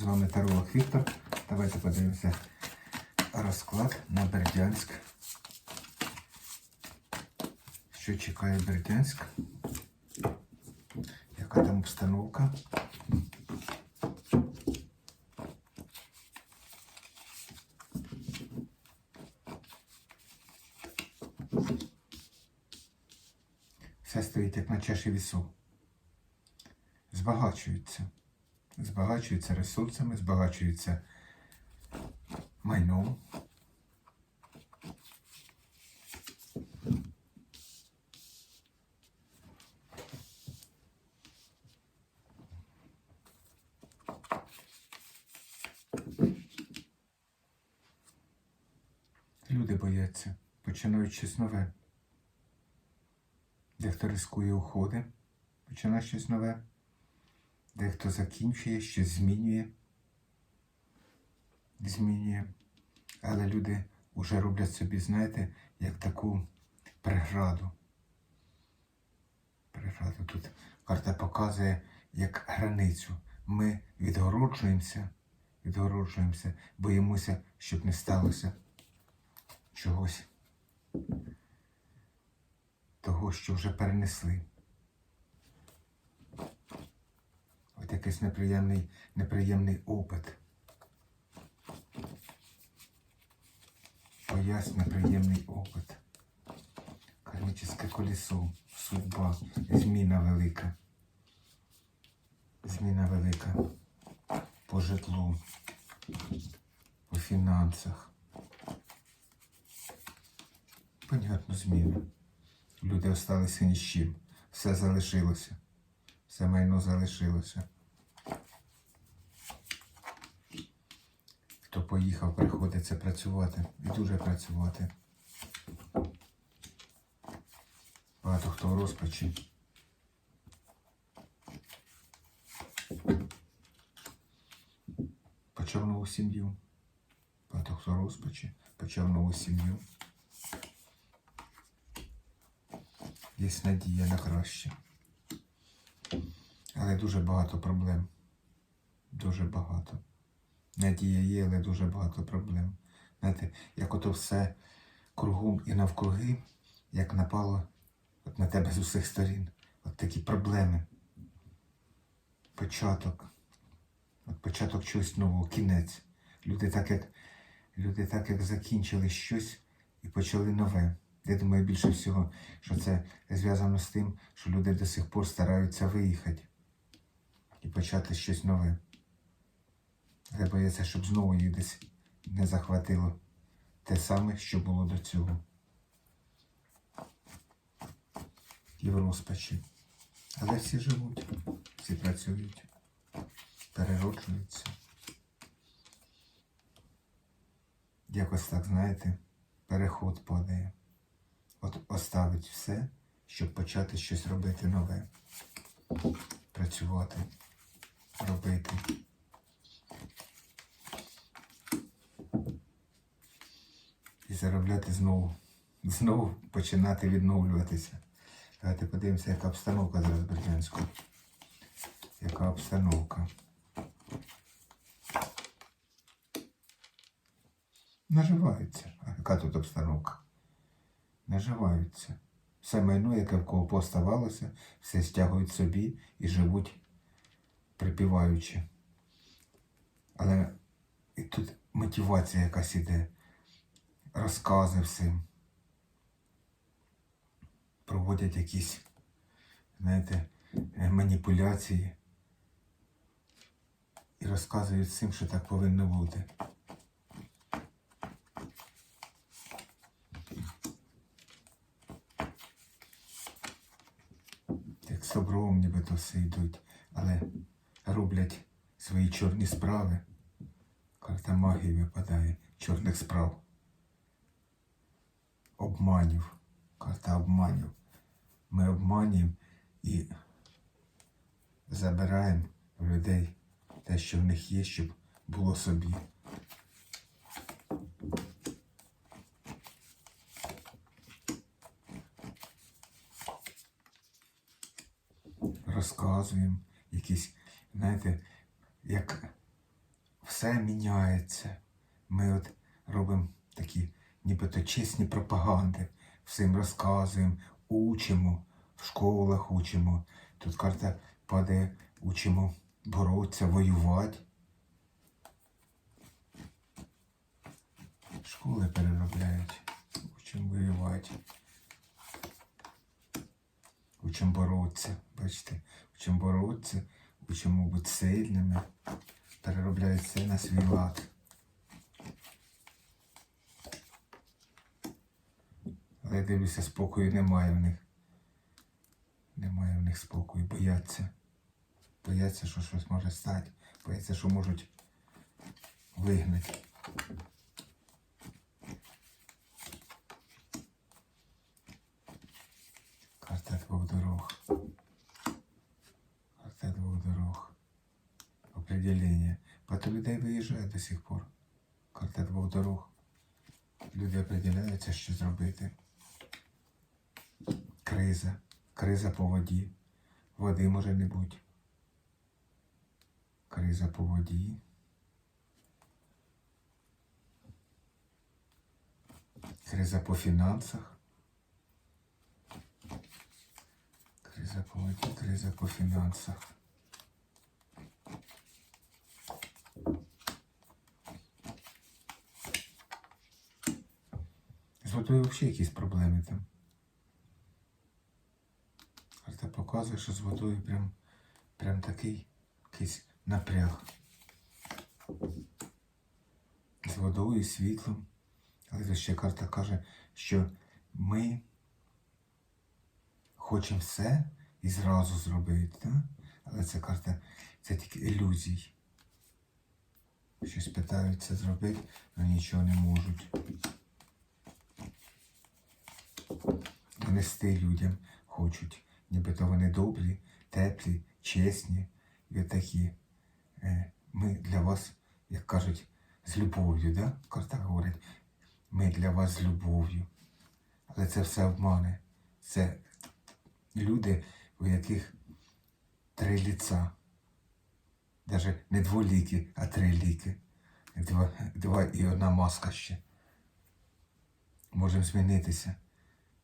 З вами Таролог Віктор. Давайте подивимося розклад на Бердянськ. Що чекає Бердянськ? Яка там обстановка? Все стоїть як на чаші вісу. Збагачуються. Збагачуються ресурсами, збагачуються майном. Люди бояться, починають щось нове. Дехто рискує уходи, починає щось нове. Дехто закінчує, щось змінює. Змінює. Але люди вже роблять собі, знаєте, як таку преграду. Преграду тут карта показує як границю. Ми відгороджуємося, відгороджуємося, боїмося, щоб не сталося чогось. Того, що вже перенесли. От якийсь неприємний, неприємний опит. Пояс неприємний опит. Кармічне колесо, судьба, зміна велика. Зміна велика по житлу, по фінансах. Понятно, зміна. Люди осталися ні з чим. Все залишилося. Все майно залишилося. Хто поїхав, приходиться працювати. І дуже працювати. Багато хто в розпачі. Почав нову сім'ю. Багато хто в розпачі. Почав нову сім'ю. Є надія на краще. Але дуже багато проблем. Дуже багато. Надія є, але дуже багато проблем. Знаєте, як ото все кругом і навкруги, як напало от на тебе з усіх сторін. От такі проблеми. Початок. От початок чогось нового, кінець. Люди так як, люди так як закінчили щось і почали нове. Я думаю, більше всього, що це зв'язано з тим, що люди до сих пор стараються виїхати і почати щось нове. Але бояться, щоб знову їх десь не захватило те саме, що було до цього. І в розпачі. Але всі живуть, всі працюють, перероджуються. Якось так, знаєте, переход падає. От оставить все, щоб почати щось робити нове. Працювати, робити. І заробляти знову. Знову починати відновлюватися. Давайте подивимося, яка обстановка зараз Бердянську. Яка обстановка. Наживаються. А яка тут обстановка? Наживаються. Все майно, яке в кого поставалося, все стягують собі і живуть припіваючи. Але і тут мотивація якась іде, розкази всім. Проводять якісь, знаєте, е, маніпуляції і розказують всім, що так повинно бути. як собром нібито все йдуть, але роблять свої чорні справи. Карта магії випадає чорних справ. Обманів. Карта обманів. Ми обманюємо і забираємо в людей те, що в них є, щоб було собі. розказуємо якісь, знаєте, як все міняється. Ми от робимо такі нібито чесні пропаганди, всім розказуємо, учимо, в школах учимо. Тут карта падає, учимо боротися, воювати. Школи переробляють, учимо воювати. Учимо боротися, бачите, учимо боротися, учимо бути сильними, переробляють все на свій лад. Але дивлюся, спокою немає в них. Немає в них спокою, бояться. Бояться, що щось може стати. Бояться, що можуть вигнати. Карта двох дорог. Карта двох дорог. Определение. Багато людей виїжджає до сих пор. Карта двох дорог. Люди определяються, що зробити. Криза. Криза по воді. Води може не бути. Криза по воді. Криза по фінансах. Криза по воді, криза по фінансах. З водою взагалі якісь проблеми там. Карта показує, що з водою прям, прям такий якийсь напряг. З водою, і світлом. Але ще карта каже, що ми хочемо все і зразу зробити. Да? Але ця карта це тільки ілюзій. Щось питаються зробити, але нічого не можуть. Донести людям хочуть, нібито вони добрі, теплі, чесні і такі. Е, Ми для вас, як кажуть, з любов'ю, да? Карта говорить, ми для вас з любов'ю. Але це все обмане. Це люди, у яких три ліца. Даже не дволіки, а три ліки. Два, два і одна маска ще. Можемо змінитися.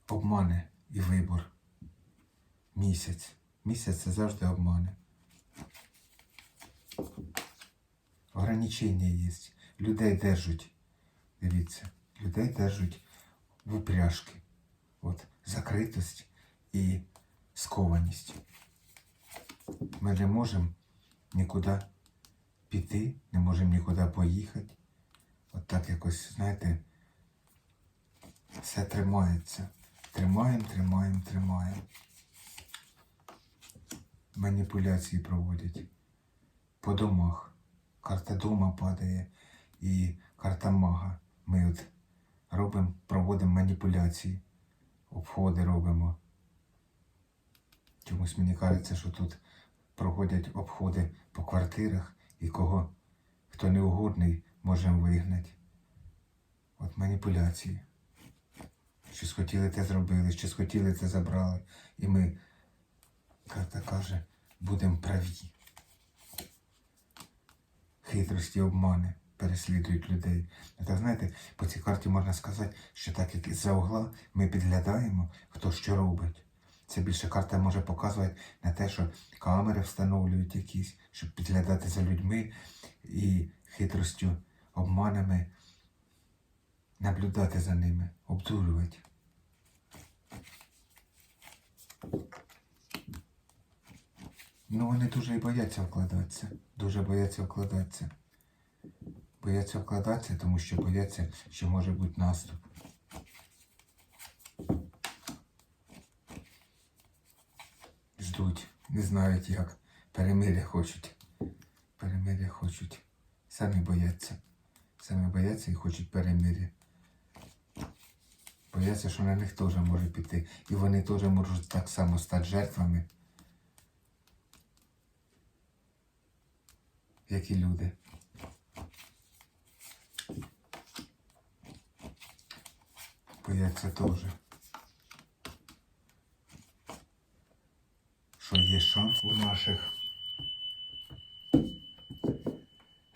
Обмане і вибор. Місяць. Місяць це завжди обмане. Ограничення є. Людей держать. Дивіться, людей держать в упряжки. От закритость і скованість. Ми не можемо нікуди піти, не можемо нікуди поїхати. От так якось, знаєте, все тримається. Тримаємо, тримаємо, тримаємо. Маніпуляції проводять. По домах. Карта дома падає і карта мага. Ми от робимо, проводимо маніпуляції, обходи робимо. Чомусь мені кажеться, що тут проходять обходи по квартирах і кого, хто не угодний, можемо вигнати. От маніпуляції. Щось хотіли те зробили, щось хотіли те забрали. І ми, карта каже, будемо праві. Хитрості, обмани переслідують людей. Ну, так знаєте, по цій карті можна сказати, що так як із-за угла ми підглядаємо, хто що робить. Це більше карта може показувати на те, що камери встановлюють якісь, щоб підглядати за людьми і хитростю, обманами наблюдати за ними, обдурювати. Ну, вони дуже і бояться вкладатися. Дуже бояться вкладатися. Бояться вкладатися, тому що бояться, що може бути наступ. Ждуть, не знають як. Перемиря хочуть. Перемиря хочуть. Самі бояться. Самі бояться і хочуть перемиря. Бояться, що на них теж може піти. І вони теж можуть так само стати жертвами, як і люди. Бояться теж. Що є шанс у наших,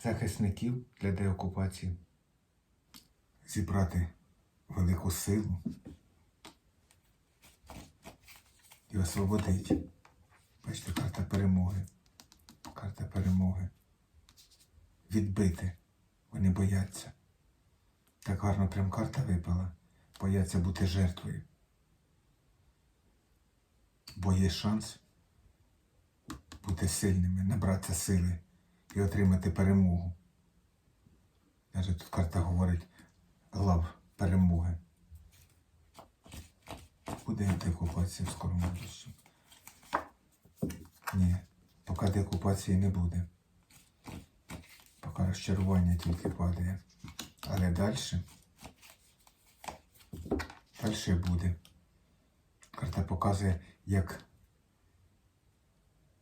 захисників для деокупації, зібрати велику силу і освободити. Бачите, карта перемоги. Карта перемоги. Відбити. Вони бояться. Так гарно прям карта випала. Бояться бути жертвою. Бо є шанс бути сильними, набратися сили і отримати перемогу. Навіть тут карта говорить лав перемоги. Буде деокупація в скорому будущому. Ні, поки деокупації не буде. Поки розчарування тільки падає. Але далі. Далі буде. Карта показує, як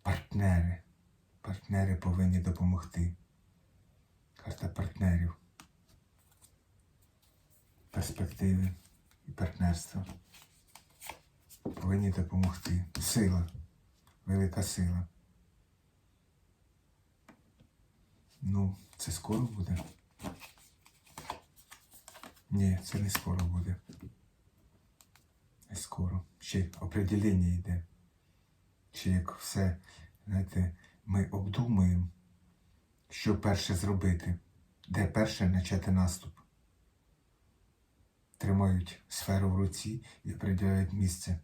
партнери. Партнери повинні допомогти. Карта партнерів. Перспективи і партнерства. Повинні допомогти. Сила. Велика сила. Ну, це скоро буде? Ні, це не скоро буде. Не скоро. Ще определення йде. Ще як все, знаєте, ми обдумуємо, що перше зробити, де перше почати наступ. Тримають сферу в руці і определяють місце,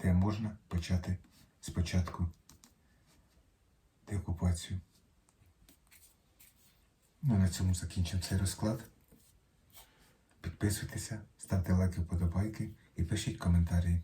де можна почати спочатку деокупацію. Ну, на цьому закінчимо цей розклад. Підписуйтеся, ставте лайки, вподобайки і пишіть коментарі.